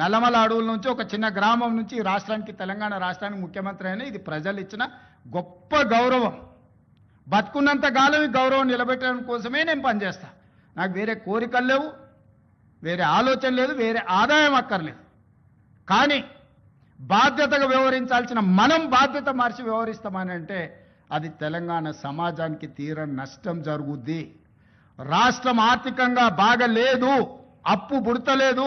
నల్లమల అడవుల నుంచి ఒక చిన్న గ్రామం నుంచి రాష్ట్రానికి తెలంగాణ రాష్ట్రానికి ముఖ్యమంత్రి అయిన ఇది ప్రజలు ఇచ్చిన గొప్ప గౌరవం. బతుకున్నంత కాలం ఈ గౌరవం నిలబెట్టడం కోసమే నేను పనిచేస్తా. నాకు వేరే కోరికలు లేవు వేరే ఆలోచన లేదు వేరే ఆదాయం అక్కర్లేదు. కానీ బాధ్యతగా వ్యవహరించాల్సిన మనం బాధ్యత మార్చి వ్యవహరిస్తామని అంటే అది తెలంగాణ సమాజానికి తీర నష్టం జరుగుద్ది. రాష్ట్రం ఆర్థికంగా బాగలేదు అప్పు పుడతలేదు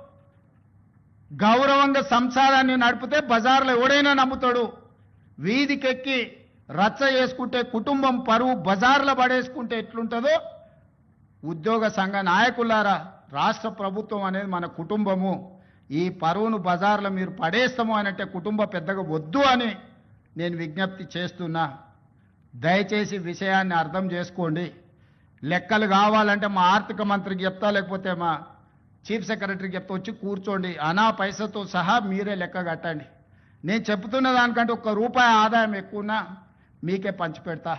గౌరవంగా సంసారాన్ని నడిపితే బజార్లో ఎవడైనా నమ్ముతాడు. వీధికెక్కి రచ్చ చేసుకుంటే కుటుంబం పరువు బజార్లో పడేసుకుంటే ఎట్లుంటుందో ఉద్యోగ సంఘ నాయకులారా రాష్ట్ర ప్రభుత్వం అనేది మన కుటుంబము. ఈ పరువును బజార్లో మీరు పడేస్తాము అనంటే కుటుంబ పెద్దగా వద్దు అని నేను విజ్ఞప్తి చేస్తున్నా. దయచేసి విషయాన్ని అర్థం చేసుకోండి. లెక్కలు కావాలంటే మా ఆర్థిక మంత్రికి చెప్తా లేకపోతే మా చీఫ్ సెక్రటరీకి చెప్తా వచ్చి కూర్చోండి అనా పైసతో సహా మీరే లెక్క కట్టండి. నేను చెప్తున్న దానికంటే ఒక్క రూపాయి ఆదాయం ఎక్కువనా మీకే పంచిపెడతా